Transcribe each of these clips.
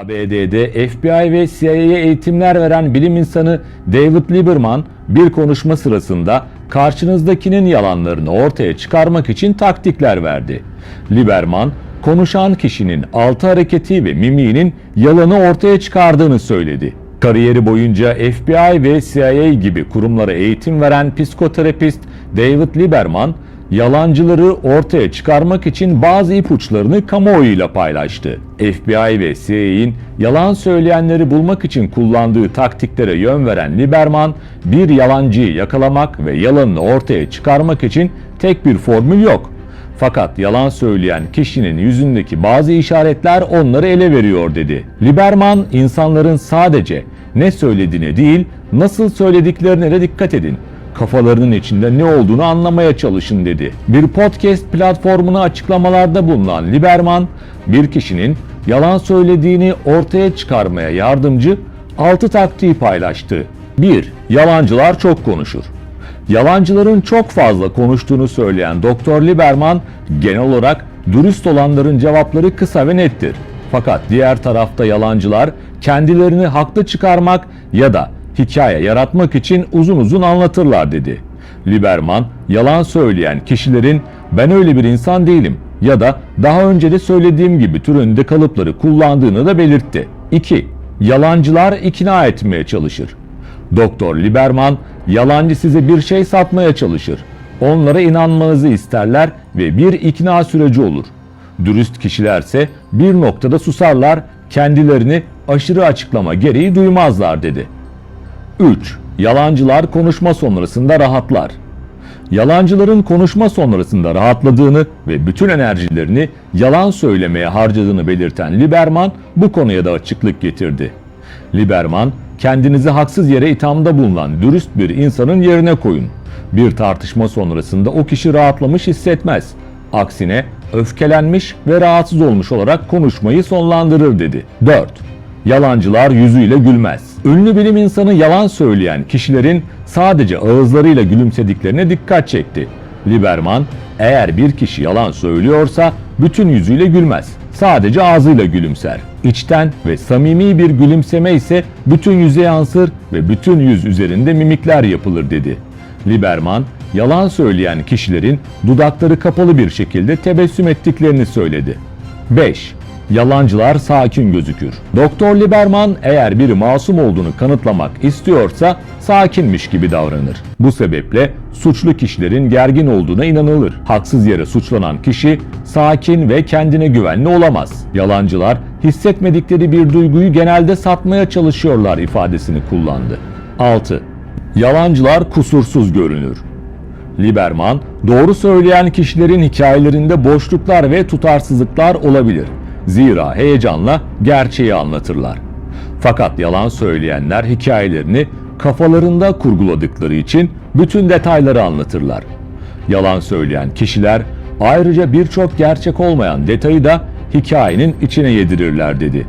ABD'de FBI ve CIA'ye eğitimler veren bilim insanı David Lieberman bir konuşma sırasında karşınızdakinin yalanlarını ortaya çıkarmak için taktikler verdi. Lieberman, konuşan kişinin altı hareketi ve mimiğinin yalanı ortaya çıkardığını söyledi. Kariyeri boyunca FBI ve CIA gibi kurumlara eğitim veren psikoterapist David Lieberman, yalancıları ortaya çıkarmak için bazı ipuçlarını kamuoyuyla paylaştı. FBI ve CIA'in yalan söyleyenleri bulmak için kullandığı taktiklere yön veren Lieberman, bir yalancıyı yakalamak ve yalanını ortaya çıkarmak için tek bir formül yok. Fakat yalan söyleyen kişinin yüzündeki bazı işaretler onları ele veriyor dedi. Lieberman insanların sadece ne söylediğine değil, nasıl söylediklerine de dikkat edin. Kafalarının içinde ne olduğunu anlamaya çalışın dedi. Bir podcast platformuna açıklamalarda bulunan Lieberman, bir kişinin yalan söylediğini ortaya çıkarmaya yardımcı 6 taktiği paylaştı. 1. Yalancılar çok konuşur. Yalancıların çok fazla konuştuğunu söyleyen Doktor Lieberman genel olarak dürüst olanların cevapları kısa ve nettir. Fakat diğer tarafta yalancılar kendilerini haklı çıkarmak ya da hikaye yaratmak için uzun uzun anlatırlar dedi. Lieberman yalan söyleyen kişilerin ben öyle bir insan değilim ya da daha önce de söylediğim gibi türünde kalıpları kullandığını da belirtti. 2. Yalancılar ikna etmeye çalışır. Doktor Lieberman yalancı size bir şey satmaya çalışır. Onlara inanmanızı isterler ve bir ikna süreci olur. Dürüst kişilerse bir noktada susarlar, kendilerini aşırı açıklama gereği duymazlar dedi. 3. Yalancılar konuşma sonrasında rahatlar. Yalancıların konuşma sonrasında rahatladığını ve bütün enerjilerini yalan söylemeye harcadığını belirten Lieberman bu konuya da açıklık getirdi. Lieberman, kendinizi haksız yere ithamda bulunan dürüst bir insanın yerine koyun. Bir tartışma sonrasında o kişi rahatlamış hissetmez. Aksine öfkelenmiş ve rahatsız olmuş olarak konuşmayı sonlandırır dedi. 4. Yalancılar yüzüyle gülmez. Ünlü bilim insanı yalan söyleyen kişilerin sadece ağızlarıyla gülümsediklerine dikkat çekti. Lieberman, eğer bir kişi yalan söylüyorsa bütün yüzüyle gülmez. Sadece ağzıyla gülümser. İçten ve samimi bir gülümseme ise bütün yüze yansır ve bütün yüz üzerinde mimikler yapılır dedi. Lieberman, yalan söyleyen kişilerin dudakları kapalı bir şekilde tebessüm ettiklerini söyledi. 5. Yalancılar sakin gözükür. Doktor Lieberman eğer biri masum olduğunu kanıtlamak istiyorsa sakinmiş gibi davranır. Bu sebeple suçlu kişilerin gergin olduğuna inanılır. Haksız yere suçlanan kişi sakin ve kendine güvenli olamaz. Yalancılar hissetmedikleri bir duyguyu genelde satmaya çalışıyorlar ifadesini kullandı. 6. Yalancılar kusursuz görünür. Lieberman, doğru söyleyen kişilerin hikayelerinde boşluklar ve tutarsızlıklar olabilir. Zira heyecanla gerçeği anlatırlar. Fakat yalan söyleyenler hikayelerini kafalarında kurguladıkları için bütün detayları anlatırlar. Yalan söyleyen kişiler ayrıca birçok gerçek olmayan detayı da hikayenin içine yedirirler dedi.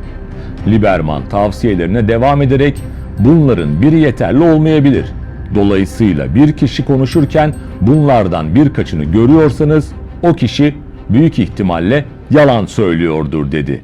Lieberman tavsiyelerine devam ederek bunların biri yeterli olmayabilir. Dolayısıyla bir kişi konuşurken bunlardan birkaçını görüyorsanız o kişi büyük ihtimalle yalan söylüyordur dedi.